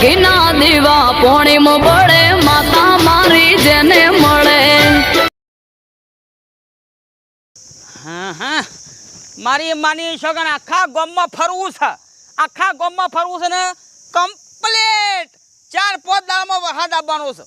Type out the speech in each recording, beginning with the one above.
ઘીના દીવા પોણીમ પડે માતા મારી જેને મળે. હા હા. મારી માની છોકરા આખા ગોમમાં ફરવું છે. આખા ગોમમાં ફરવું છે ને કમ્પ્લીટ ચાર પાંચ દાડામાં વરસાદ આવવાનો છે.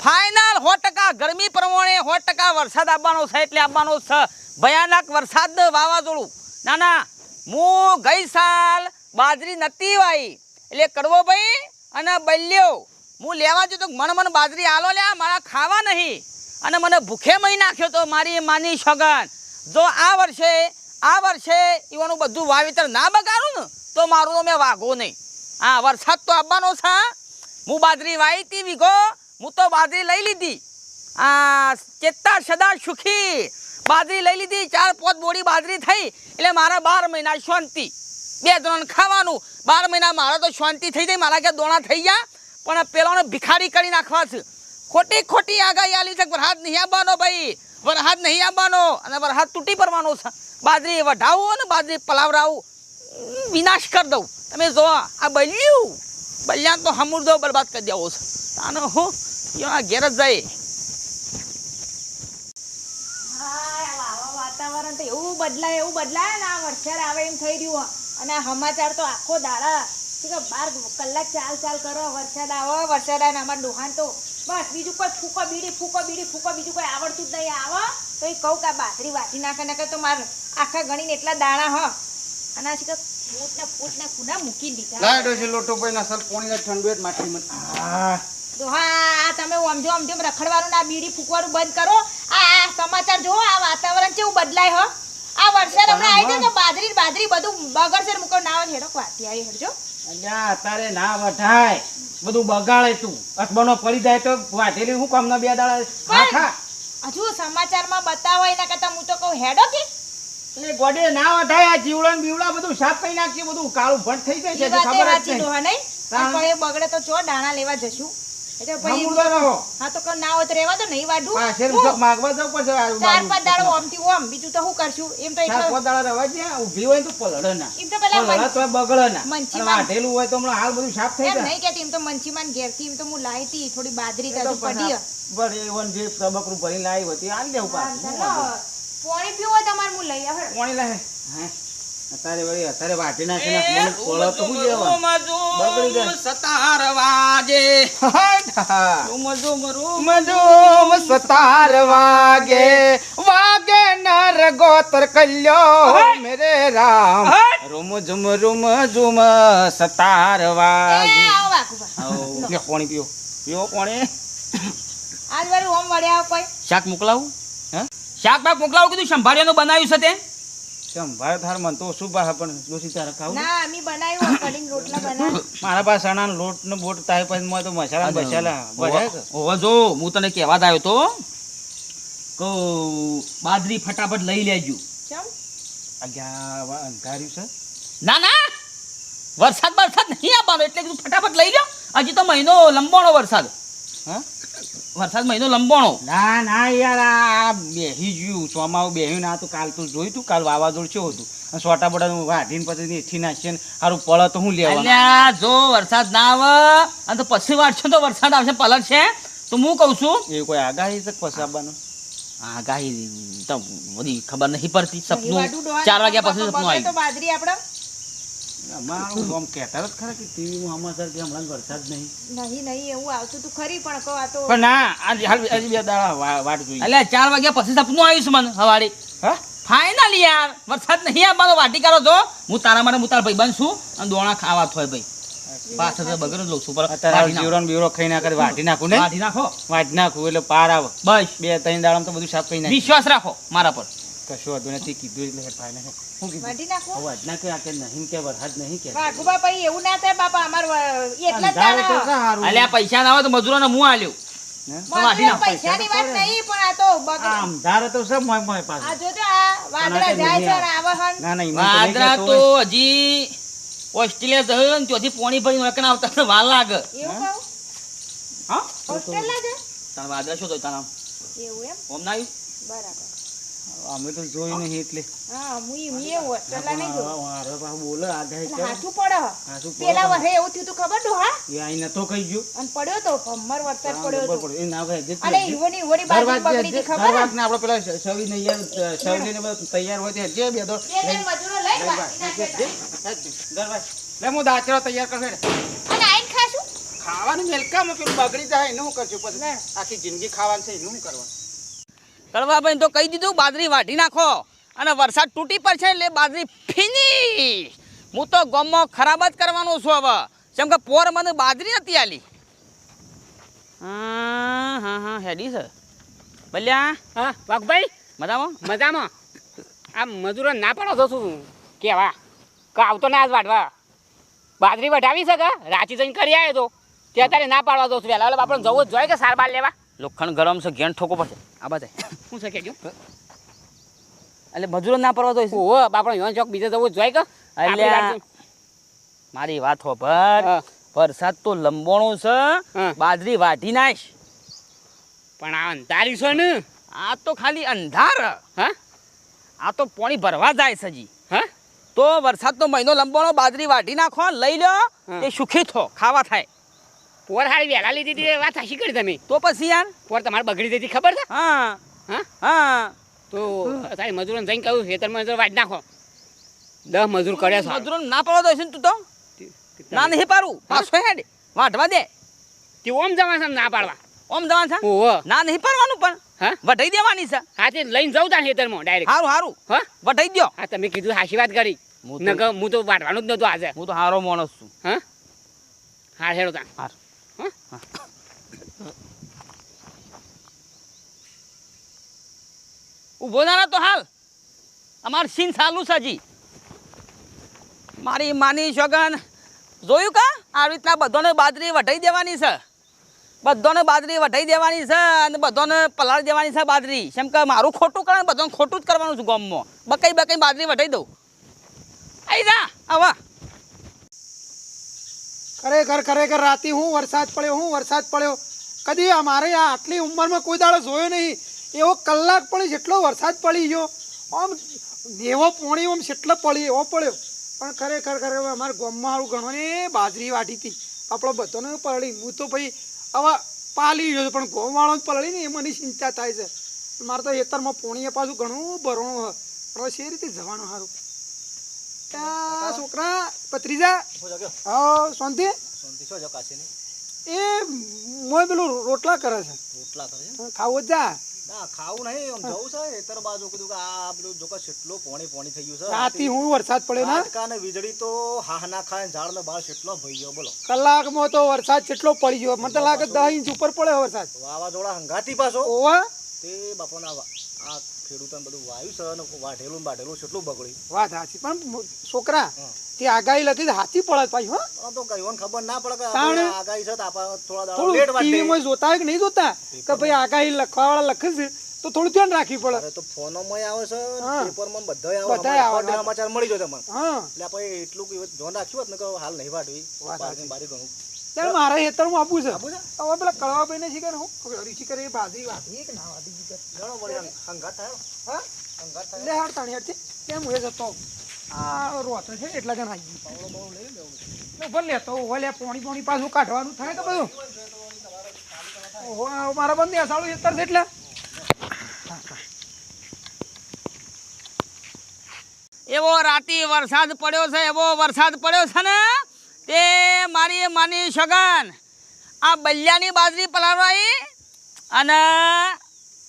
ફાઇનલ સો ટકા ગરમી પ્રમાણે સો ટકા વરસાદ આવવાનો છે એટલે આવવાનો છે. ભયાનક વરસાદ વાવાઝોડું. ના ના. હું ગઈ સાલ બાજરી નતી વાઈ. એટલે કડવો ભાઈ અને બલ્યો, હું લેવા જતો મન મન બાજરી આલો લ્યા, મારા ખાવા નહીં. અને મને ભૂખે મહી નાખ્યો તો મારી માની સગન જો આ વર્ષે આ વર્ષે એવાનું બધું વાવેતર ના બગાડું ને, તો મારું મેં વાગો નહીં. હા વરસાદ તો આવવાનો છે, હું. બાજરી વાવી હતી વીઘો, હું તો બાજરી લઈ લીધી. આ ચેતા સદા સુખી. બાજરી લઈ લીધી, ચાર પાંચ બોડી બાજરી થઈ. એટલે મારા બાર મહિના શાંતિ. બે ત્રણ ખાવાનું. બાર મહિના મારા તો શાંતિ થઈ જાય, મારા કે દોણા થઈ ગયા, પણ પેલાને ભિખારી કરી નાખવા છે. ખોટી ખોટી આગાહી આલી છે વરસાદ નહીં આવવાનો ભાઈ. વરસાદ નહીં આવવાનો અને વરસાદ તૂટી પડવાનો છે. બાજરી વઢાવું અને બાજરી પલાવરાવું વિનાશ કરી દઉં. તમે જો, આ બલ્યું. બલ્યા તો હમુરદો બરબાદ કરી દેવો છે. આનો હું, યો ઘેર જ જાય. વાતાવરણ એવું બદલાય એવું બદલાય ને આ વરસાદ આવે એમ થઈ રહ્યું. અને સમાચાર તો આખો દાડા શું કે બાર કલાક ચાલ ચાલ કરો વરસાદ આવો વરસાદ આવે ને અમારા ડોહાન તો બસ બીજું કોઈ ફૂકો બીડી ફૂકો બીડી ફૂકો બીજું કોઈ આવડતું જ નહીં આવો. તો એ કહું કે આ બાથરી વાટી નાખે નાખે તો મારે આખા ગણીને એટલા દાણા હ. અને આ શું કે ફૂટ ને ફૂટ ને ખૂણા મૂકી દીધા. લાડો છે લોટો ભાઈ ના સર પોણી ઠંડુ જ માટી મને. દોહા આ તમે ઓમજો ઓમજો રખડવાનું ના આ બીડી ફૂકવાનું બંધ કરો. આ આ સમાચાર જુઓ આ વાતાવરણ કેવું બદલાય હો. આ વરસાદ હમણાં આવી જાય તો બાજરી બાજરી બધું બગડશે મૂકો ના આવે હેડો વાતી આવી હેડજો. અલ્યા અત્યારે ના વઢાય બધું બગાડે તું. અસબનો પડી જાય તો વાઢેલી હું કામના બે દાડા હજુ સમાચારમાં બતાવો એના કરતા હું તો કહું હેડો કે. એટલે ગોડે ના વઢાય આ જીવડા બીવડા બધું સાફ કરી નાખીએ બધું કાળું ભટ થઈ જાય છે ખબર જ નહીં. બગડે તો ચો દાણા લેવા જશું. હા. તો ના હોય તો રહેવા દો નહીં વાઢું પાછળ હું ઉસક માગવા આ ચાર બાજુ. પાંચ દાડો ઓમથી ઓમ બીજું તો શું કરશું? એમ તો ચાર દાડા રહેવા દે ઊભી હોય તો પલળે ના એમ તો પેલા પલળે તોય ના મંચીમાં- અને વાઢેલું હોય તો હમણાં હાલ બધું સાફ થઈ જાય. નહીં કેતી એમ તો મંચીમાન ઘેરથી એમ તો હું લાવી હતી થોડી બાદરી તો પડી પછી બસ એ વન જે તબકરું ભરીને લાવી હતી આલી દેવું પાછું. પાણી પીવું હોય તમારે હું લઈ આવે. પાણી લાવે હે. અત્યારે વળી અત્યારે વાટી નાખી મને તો બગડી. સતાર રૂમ સતાર વાગે. વાગે નર ગોતર કલ્યો મેરે રામ! રૂમ ઝુમ રૂમ ઝુમ સતાર વાગે. લે, પાણી પીઓ. પીઓ પાણી. આજ વારું ઓમ વળ્યા કોઈ. શાક મોકલાવું? હે? શાક બાક મોકલાવું કીધું? સંભાળ્યાનું બનાવ્યું છે તે? સંભાળ થાર મન તો શું બા પણ દોશી તારે ખાવું? ના અમે બનાવ્યું કઢીને રોટલા બનાવ્યા. મારા પાસે ચણા લોટ નો બોટ તાય પછી મોય તો મસાલા ને બસાલા ઓવા જો હું તને કહેવા આવ્યો તો કહું બાજરી ફટાફટ લઈ લેજો. અંધાર્યું છે? ના ના વરસાદ વરસાદ નહીં આવવાનો એટલે ફટાફટ લઈ લો હજી તો મહિનો લંબાણો વરસાદ. વરસાદ મહિનો લંબાણો. ના ના યાર આ બેહી ગયું ચોમાવું બેહ્યું ના તો કાલ તો જોયું તું કાલ વાવાઝોડું છે હતું? અને સોટા બોટા વાઢીને પછી એથી નાખશે ને સારું પળ તો હું લેવા અલ્યા જો વરસાદ ના આવે અને તો પછી વાટશો તો વરસાદ આવશે પલટશે તો હું કહું છું એ કોઈ આગાહી છે પછી આવવાનું? આગાહી તો બધી ખબર નહીં પડતી સપનું ચાર વાગ્યા પછી સપનું તો આવી. બાજરી આપણે અમારું આમ કહેતા જ ખરા કે ટીવીમાં સમાચાર કે હમણાં વરસાદ નહીં. નહીં નહીં એવું આવતું તું ખરી પણ કહો આ તો પણ ના આજે હાલ હજી બે દાડા વાટ જોઈએ એટલે ચાર વાગ્યા પછી સપનું આવ્યું છે મને હવાડી હા? ફાઇનલ યાર વરસાદ નહીં આવવાનો વાટી કરો તો હું તારા માટે હું તારા ભાઈ બન છું અને દોણા ખાવા થોય ભાઈ. પાછળ તો લઉં છું બીવરો ખાઈ ના કરે વાટી નાખું ને? વાટી નાખો. વાટી નાખું એટલે પાર આવે. બસ. બે ત્રણ દાડામાં તો બધું સાફ કરી નાખ વિશ્વાસ રાખો મારા પર. કશું વાંધો નથી કીધું એટલે હેઠ ફાઈને હું. કીધું? અવાજ ના કે આ કે નહીં કે વરસાદ નહીં કે વાઘુબા બાપા એવું ના થાય બાપા અમાર એટલા જ દાણા. અલ્યા પૈસા ના આવે તો મજૂરોને મું આલ્યો? હે? નાખો. પૈસાની વાત નહીં પણ આ તો અંધારે તો સબ મોય મોય આ જોજો આ વાદળા જાય છે આવે. હન ના ના એમાં તો નહીં વાદળા તો હજી ઓસ્ટ્રેલિયા જશે ને ત્યાંથી પોણી ભરીને આવતા વાર લાગે. એવું કહું? હા? વાદળા શું તો તારા એવું એમ? ઓમ ના આવ્યું? બરાબર. અમે તો જોયું નહીં એટલે. હા મુઈ મુઈ વરસાદલા નહીં જોયું. મારે પાછું બોલે આગાહી એટલે પડે. હ. પેલા વરસે એવું થયું તું ખબર તું હા? એ અહીં નતો કહી ગયો. અને પડ્યો તો ભમ્મર વરસાદ પડ્યો તો. એ ના ભાઈ, જે અને તું- ઈવોની ઈવોની બાજુ ઘરવાસ જે- બગડી જે હતી ખબર? હે? ઘરવાસને આપણે પેલા સ- સવીને યાર, સવલીને બધું તૈયાર હોય જે. મજૂરો લઈ તો. જે- લે હું દાચરો તૈયાર કર. અને આઈને ખાશું? ખાવાનું મેલકામાં પેલું બગડી જાય એનું હું કરશું? પછી. આખી જિંદગી ખાવાનું છે એનું હું કરવાનું? કડવાભાઈ તો કહી દીધું બાજરી વાઢી નાખો. અને વરસાદ તૂટી પડશે એટલે બાજરી ફીની હું તો ગમમાં ખરાબ જ કરવાનો છું હવે. જેમ કે પોર મને બાજરી નથી આલી. હા હા હા હેડી છે. બલ્યા? હા વાઘભાઈ? મજામાં? મજામાં. આ મજૂરો ના પડો છો શું? કેવા? કે આવતો ના આજ વાટવા બાજરી વઢાવી શકે રાંચી જઈને કરી આવ્યો તો. ત્યાં તારે ના પાડવા દો છું વહેલા. આપણે જવું જ જોઈએ કે સાર બાર લેવા? લોખંડ ગરમ છે ઘેન ઠોકો પડશે. આ બાજુ. શું છે કેજો? એટલે મજૂરો ના પરવા તો ઓ આપણે યોન ચોક બીજે જવું જોઈ કે. એટલે મારી વાત હા. વરસાદ તો લંબોણો છે. બાજરી વાઢી નાખ પણ આ અંધારી છે ને? આ તો ખાલી અંધાર. હા? આ તો પાણી ભરવા જાય છે જી હા? તો વરસાદનો મહિનો લંબોણો બાજરી વાઢી નાખો લઈ લો એ તે સુખી થો ખાવા થાય. પોર હારી વેલા લીધી હતી વાત હાશી કરી તમે. તો પછી યાર? પોર તમારે બગડી જતી ખબર છે? હા. હા? હા. તો તારી મજૂરોને જઈને કહ્યું ખેતરમાં મજૂર વાજ નાખો. દસ મજૂર કર્યા છે. મજૂરો ના પાડો ને તું તો? ના નહીં પાડું. પાછો હેડ. વાઢવા દે. તે ઓમ જવા છે ના પાડવા? ઓમ જવાન છે? ઓહો. ના નહીં પાડવાનું પણ. હા? વઢાઈ દેવાની છે. હા તે લઈને જાઉં તા ખેતરમાં ડાયરેક્ટ હારું હારું. હા? વઢાઈ દો હા તમે કીધું હાશી વાત કરી. હું તો- વાટવાનું જ નતું આજે. હું તો હારો માણસ છું. હા? હા હેડો તા હાર. ઊભો ના તો હાલ. અમાર સીન ચાલુ છે હજી. મારી માની શગન જોયું કા? આ રીતના બધાને બાજરી વઢાઈ દેવાની છે. બધાને બાજરી વઢાઈ દેવાની છે અને બધાને પલાળી દેવાની છે બાજરી. કેમ કે મારું ખોટું કરે બધાને ખોટું જ કરવાનું છે ગામમાં. બકાઈ બકાઈ બાદરી વઢાઈ દઉં. આઈ જા, આવા. ખરેખર ખરેખર રાતે હું વરસાદ પડ્યો, હું વરસાદ પડ્યો. કદી અમારે આ આટલી ઉંમરમાં કોઈ દાડો જોયો નહીં. એવો કલાક પણ જેટલો વરસાદ પડી ગયો, આમ નેવો પોણી આમ જેટલો પડી, એવો પડ્યો. પણ ખરેખર ખરેખર અમારા ગામમાં સારું ગણો ને બાજરી વાટી હતી. આપણો બધાને પલળી. હું તો ભાઈ હવે પાલી ગયો પણ ગોમવાળો પલળી ને એ મને ચિંતા થાય છે. મારે તો ખેતરમાં પોણીએ પાછું ઘણું ભરણું હોય પણ શી રીતે જવાનું સારું છોકરા પત્રીજા હા શાંતિ? એ મોય પેલું રોટલા કરે છે. રોટલા કરે છે? ખાવો જા ના ખાવું નહીં આમ જવું છે. હેતર બાજુ કીધું કે આ પેલું જોકા કેટલો પોણી પોણી થઈ ગયું છે. રાતી હું વરસાદ પડ્યો ના. કાને વીજળી તો હા ના ખાય ઝાડ ને બાર કેટલો ભઈ ગયો બોલો. કલાકમાં તો વરસાદ કેટલો પડી ગયો. મને તો લાગે 10 ઇંચ ઉપર પડ્યો વરસાદ. વાવાઝોડા હંગાતી પાછો. ઓવા તે બાપોના વા- આ ખેડૂતોને બધું વાયુ સહન વાઢેલું બાઢેલું કેટલું બગડ્યું. વાત સાચી. પણ છોકરા તે આગાહી લખી હાથી પડે પાછી હો. તો કઈ ખબર ના પડે કે આગાહી છે તો થોડા થોડું લેટ વાટે ટીવીમાં જોતા કે નહીં જોતા? કે ભાઈ આગાહી લખવા વાળા લખે છે તો થોડું ધ્યાન રાખવી પડે. તો ફોનો માં આવે છે પેપરમાં બધાય આવે. બધા આવે. સમાચાર મળી જાય તમને. એટલે આપણે એટલું ધ્યાન રાખ્યું હોત ને કે હાલ નહીં વાટવી વાત બારી ઘણું. ત્યારે મારે હેતર હું આપું છે? હવે પેલા કળવા ને શીખે હું કરે એ બાજરી વાટી કે ના વાટી દીધી ઘણો હંગ- હંગાત થાય? હા? હંગાત થયો? લે હાડ તાણી હાડ છે કેમ હું જતો? આ રોતો છે એટલા જણ આવી ગયું. ભલે લેતો ઓલે પોણી પોણી પાછું કાઢવાનું થાય તો બધું. ઓહો મારા બંધ અસાળું એતર છે એટલે. એવો રાતી વરસાદ પડ્યો છે એવો વરસાદ પડ્યો છે ને? તે મારી માની સગન આ બલ્યાની બાજરી પલાળવાઈ અને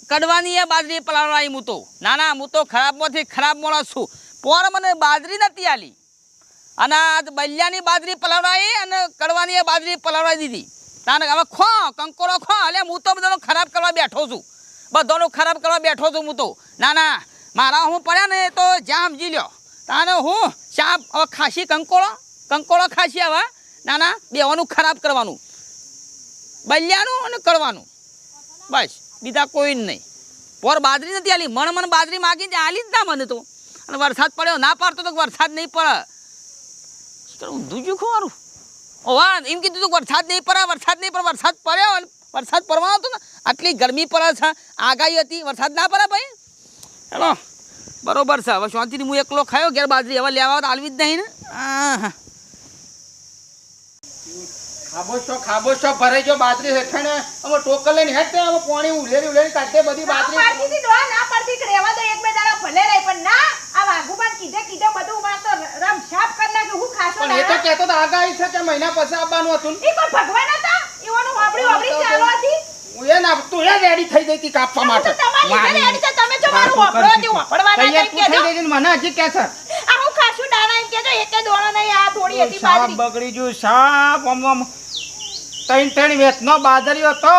કડવાની બાજરી પલાળવાઈ હું તો. ના ના, હું ખરાબમાંથી ખરાબ માણસ છું. પોર મને બાજરી નથી આલી. અને આ બલ્યાની બાજરી પલાળવાઈ અને કડવાની બાજરી પલાળવાઈ દીધી. તાને હવે ખો, કંકોરો ખો એટલે હું તો બધાનો ખરાબ કરવા બેઠો છું. બધાનો ખરાબ કરવા બેઠો છું હું તો. ના ના, મારા હું પડ્યા ને તો જ્યાં સમજી લ્યો. તાને હું, ચા, હવે ખાસી કંકોળો કંકોળો ખાશી હવે ના ના બેવાનું ખરાબ કરવાનું. બલ્યાનું અને કરવાનું. બસ, બીજા કોઈ નહીં. પોર બાજરી નથી આલી. મણ મણ બાજરી માગી ત્યાં આલી જ ના મને તો. અને વરસાદ પડ્યો, ના પાડતો તો વરસાદ નહીં પડે. શું કરું, ઊંધું ખોરું ઓ એમ કીધું તું વરસાદ નહીં પડે, વરસાદ નહીં પડે, વરસાદ પડ્યો અને વરસાદ પડવાનો હતો ને. આટલી ગરમી પડે છે, આગાહી હતી. વરસાદ ના પડે ભાઈ. હેલો, બરોબર છે. હવે શાંતિથી હું એકલો ખાયો, ઘેર બાજરી હવે લેવા આલવી જ નહીં ને. આહ. ખાબો છો ખાબો છો ભરાઈ ગયો બાજરી અમે ટોકર લઈને હેઠ અમે પાણી ઉલેરી ઉલેરી કાઢે બધી ના પાડતી હતી ડોહા, ના પાડતી કે રહેવા દો એક બે દાડા ભલે રહે પણ ના આ વાઘુબાન કીધે કીધે બધું માર તો રમ સાફ કરી નાખ્યું. હું ખાશો પણ એ તો કહેતો તો આગાહી છે કે મહિના પછી આવવાનું હતું? ઈ કોઈ ભગવાન હતા? ઈવાનું વાપરી વાપરી ચાલો હું એ ના તું એ રેડી થઈ ગઈ કાપવા માટે. તમારી ઘરે તો તમે જો મારું વાપરો કઈ મને હજી કે છે. આ હું ખાશું દાણા એમ એકે દોણો નહીં આ થોડી હતી બાજરી. બગડી ગયું સાપ ત્રણ ત્રણ વેતનો બાદરીઓ તો.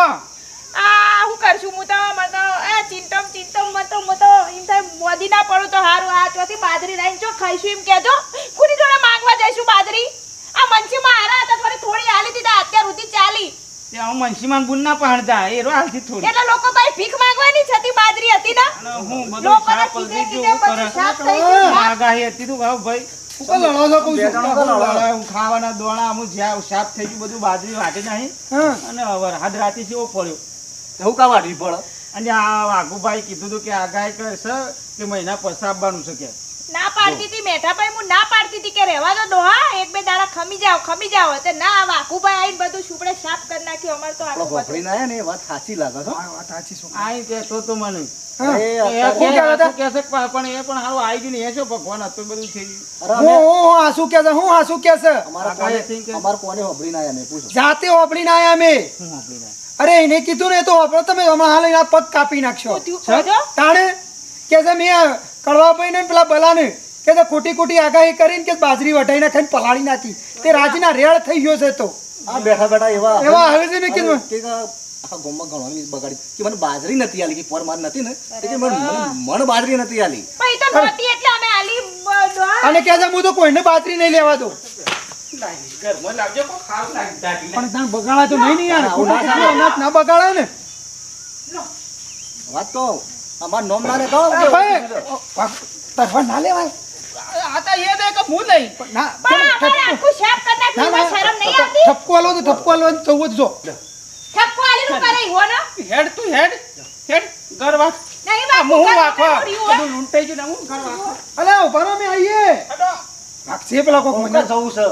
આ હું કરશું? હું તો મને તો એ ચિંતમ ચિંતમ મત તો હું તો એમ થાય મોદી ના પડું તો હારું. આ ચોથી બાજરી લાઈન જો ખાઈશું એમ કહેજો. કુની જોડે માંગવા જઈશું બાજરી? આ મંચીમાં હારા હતા થોડી થોડી હાલી દીધા અત્યાર સુધી ચાલી. હું મનસીમાન બુન ના પાડતા એ રો હાલથી થોડી. એટલે લોકો ભાઈ ભીખ માંગવાની છતી હતી બાજરી હતી ને? હું બધું સાફ થઈ ગયું આગાહી હતી તું ભાઈ. ખાવાના દોણા હું જ્યાં સાફ થઈ ગયું બધું બાજરી વાટી નાખી અને વરસાદ રાતે જેવો પડ્યો હું કા વાઢવી પડે? અને આ વાઘુભાઈ કીધું હતું કે આગાહી કરશે કે મહિના પસાવવાનું આવવાનું છે કે. ના પાડતી હતી મેઠાભાઈ હું ના પાડતી હતી કે રહેવા દો ડોહા એક બે દાડા ખમી જાવ ખમી જાવ તે ના વાકુભાઈ આવીને બધું સુપડે સાફ કરી નાખ્યું અમાર તો આટલું બધું. ભોપડીને ને વાત સાચી લાગે છો વાત સાચી શું? આઈ તો મને. કે પણ એ પણ હારું આવી ગયું ને એ શું ભગવાન હતું બધું થઈ ગયું? અરે હું હું હું હાસુ કે હું હાસુ કે છે અમારા આગાહી કોને થઈ કે- અમારા કોને ભોપડીને આયા મેં પૂછો. જાતે ઓપડીને આયા અમે. ના અરે એને કીધું ને તો ઓપડો તમે હમણાં હાલ એના પગ કાપી નાખશો? તાણે? કે મેં કડવાભાઈ ને પેલા બલાને કે ખોટી ખોટી આગાહી કરીને કે બાજરી વઢાઈ નાખીને પલાળી નાખી. તે રાજીના રેળ થઈ ગયો છે તો. આ બેઠા બેઠા એવા એવા આવે છે ને કે અરે, કે આ ગોમમાં ઘણો બગાડી. કે મને બાજરી નથી આલી કે પર માર નથી ને? કે મને મને- મને બાજરી નથી આલી. પણ તો નહોતી એટલે અમે આલી અને કે હું તો કોઈને બાજરી નહીં લેવા દઉં. ઘરમાં લાવજો કોઈ ખારું લાગી પણ ત્યાં બગાડા તો નહીં ને યાર. ના બગાડે ને. વાત તો અમાર નોમ ના રે કહો અરે ના લેવાય. આ એ દે કે હું પણ ના આખું સાફ કરી નાખ્યું, શરમ નહીં આવતી? ઠપકો આલો તો ઠપકો આલો જવું જ જો. ઠપકો આલીનું કરે ઈવો ને? હેડ તું હેડ હેડ ઘર વાક નહીં આ હું હો. બધું લૂંટાઈ ગયું ને હું ઘર અલે પેલા કોક મને. જવું છે?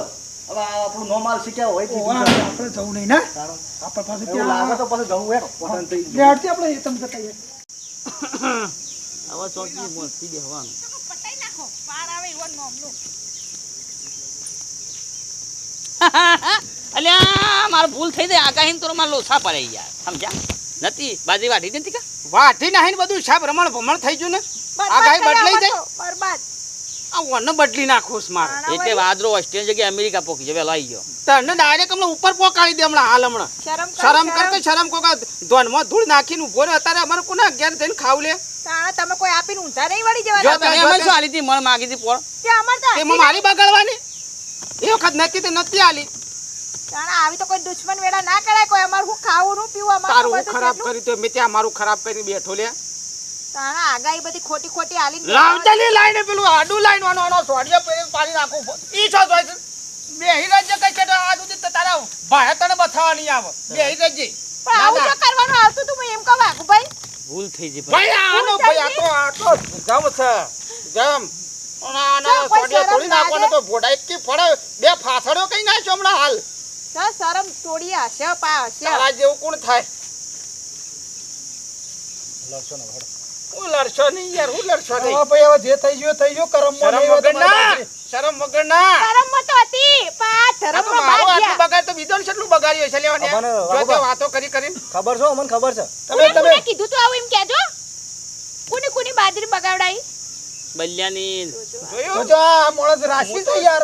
હવે આપણું નોમ આલ શીખ્યા હોય તે આપણે જવું નહીં ના? આપણે પાસે લાગે તો પછી જવું લે આપણે તમે જતા હવે ચોકી મસ્તી બેહવાનું. પટાઈ નાખો. પાર આવે ઈવો નોમનું. અલ્યા મારે ભૂલ થઈ જાય. આગાહી તો મારે લોસા પડે યાર. સમજ્યા? નથી? બાજી વાટી નથી કા? વાટી નાખીને બધું સાપ રમણ ભમણ થઈ ગયું ને? આગાહી બદલાઈ જાય? બરબાદ. આ વન બદલી નાખો છે મારે એટલે વાદરો ઓસ્ટ્રેલિયા જગ્યાએ અમેરિકા પોકી જવે લઈ ગયો. તને ડાયરેક્ટ હમણાં ઉપર પોકાળી દે હમણાં હાલ હમણાં. શરમ કર, તો શરમ. કોકા ધોનમાં ધૂળ નાખીને ઊભો રહ્યો. અત્યારે અમારે કોના ઘેર થઈને ખાવ લે? તાણા તમે કોઈ આપીને ઊંધા નહીં વળી જો તમે એમ શું આલી હતી મણ માગી હતી પોળ. તે અમાર તો એમાં મારી બગાડવાની? એ વખત નક્કી તે નથી આલી. તાણા આવી તો કોઈ દુશ્મન વેડા ના કરાય. કોઈ અમારે હું ખાવું નું પીવું અમારું તારું તો ખરાબ કરી તો? મેં ત્યાં મારું ખરાબ કરીને બેઠો લે. તાણા આગાહી બધી ખોટી ખોટી આલી લાવતાલી લાઈને પેલું આડું લાઈન વાનો આનો સોડિયો પેરી પાણી નાખું. ઈ છો જોઈ બેહી રહેજે કઈ છે આ સુધી તો તારા ભાઈ તને બથાવા નહીં આવે. બેહી રહેજે પણ આવું ના, જો કરવાનું આવતું તું એમ કહું વાઘુભાઈ. ભૂલ થઈ ગઈ ભાઈ આનો ભાઈ આ તો આટલો જમ છે. જમ. કોઈ સોડિયો તોડી નાખવાનો તો ભોડા એકી ફળે. બે ફાસડ્યો કઈ નાખ્યો હમણાં હાલ? સર શરમ તોડી હશે પા હશે. તારા જેવું કોણ થાય? હું લડશો નહીં યાર હું લડશો નહીં. હવે ભાઈ હવે જે થઈ ગયું થઈ ગયું. કરમમાં શરમ નહીં વગર ના શરમ વગર ના શરમમાં તો હતી પણ આ આ તો ધર્મમાં મારું ભાગ આટલું બગાડ તો બીજો ને કેટલું બગાડ્યું છે લેવાની? અમને જો વાતો કરી કરીને. ખબર છે મને ખબર છે. તમે તમે કીધું તું આવું એમ કહેજો? કોની કોની બાજરી બગાવડાઈ? બલ્યાની. તો જોયું જો આ માણસ રાશિ છે યાર.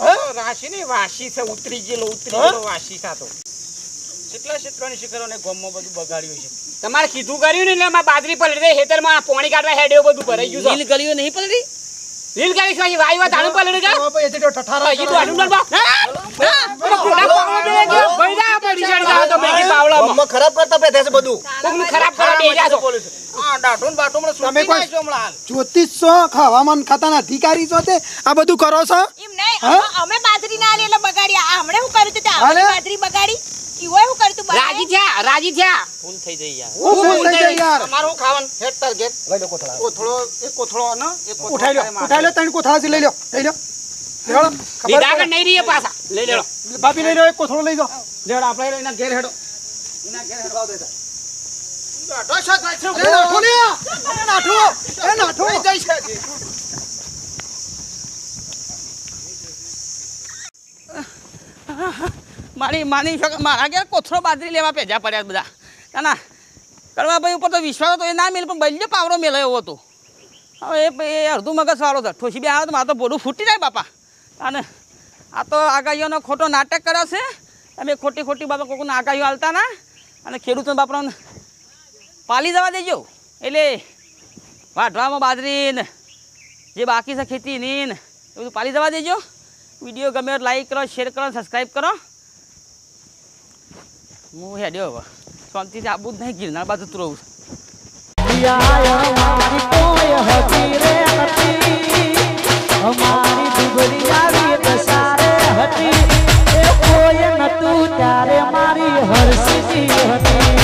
હા? રાશિ નહીં વાશી છે ઉતરી ગયેલો ઉતરી? ગયેલો વાશી સાતો કેટલા શેતરાની શિખરોને ગોમમાં બધું બગાડ્યું છે? તમારે કીધું કર્યું ને એટલે બાજરી પલળી દે ખેતરમાં પાણી કાઢવા હેડ્યો બધું ભરાઈ ગયું નીલ ગલીઓ નહીં પલટી છે ગળી છે વાયુ વાત આનું પલળી ગયા? હવે ભાઈ તો ઠઠારા હજી તો આનું ના બા. પેલો ઘોડા પાવડો બે ગયો. ભાઈ ના પડી ચડી જાવ તો બેગી પાવડામાં. ગોમમાં ખરાબ કરતા પેદા છે બધું. ખરાબ કરવા બેહી જાશો. હા દાઢું ને બાટું હમણાં તમે કોઈ- નાખ્યું હમણાં હાલ. જ્યોતિષ છો હવામાન ખાતાના અધિકારી છો તે? આ બધું કરો છો? એમ નહીં અમે- બાજરી ના લે એટલે બગાડી આ હમણે હું કર્યું તે બાજરી બગાડી. ઈવો એવું કરતું બા રાજી થયા રાજી થયા. ફૂલ થઈ જઈ યાર. ફૂલ થઈ જઈ. યાર. તમારું ખાવન. હેડ તાર ઘેર. લઈ લો કોથળા. કોથળો એક કોથળો ન એક કોથળો ઉઠાઈ લો. ઉઠાઈ લો ત્રણ કોથળા લઈ લો. લઈ લો. લેવડો ખબર કે. નહીં રહીએ પાછા. લઈ લેલો ભાભી લઈ લો એક કોથળો લઈ જાઓ લેડ આપણે એના ઘેર હેડો. એના ઘેર હેડો આવતો હતા. એ નાઠો લે એ નાઠો. એ નાઠો મારી માની શકો મારા ઘેર કોથળો બાજરી લેવા ભેજા પડ્યા બધા. ના કડવાભાઈ ઉપર તો વિશ્વાસ હતો, એ ના મેલ, પણ બલ્યો પાવડો મેલો એવો હતો. હવે એ અડધું મગજ વાળો હતો ઠોસી બે આવે તો મારે તો બોડું ફૂટી જાય બાપા. અને આ તો આગાહીઓનો ખોટો નાટક કરે છે. તમે ખોટી ખોટી બાપા કોઈકને આગાહીઓ હાલતા ના. અને ખેડૂતો બાપરાને પાલી જવા દેજો. એટલે વાઢવામાં બાજરી ને જે બાકી છે ખેતીની ને એ બધું પાલી જવા દેજો. વીડિયો ગમે લાઈક કરો શેર કરો સબસ્ક્રાઈબ કરો. હું હેડ્યો હવે. શાંતિથી આબુ જ નહીં ગિરનાર બાજુ જ રહું હતી એ ત્યારે મારી હરસી હતી.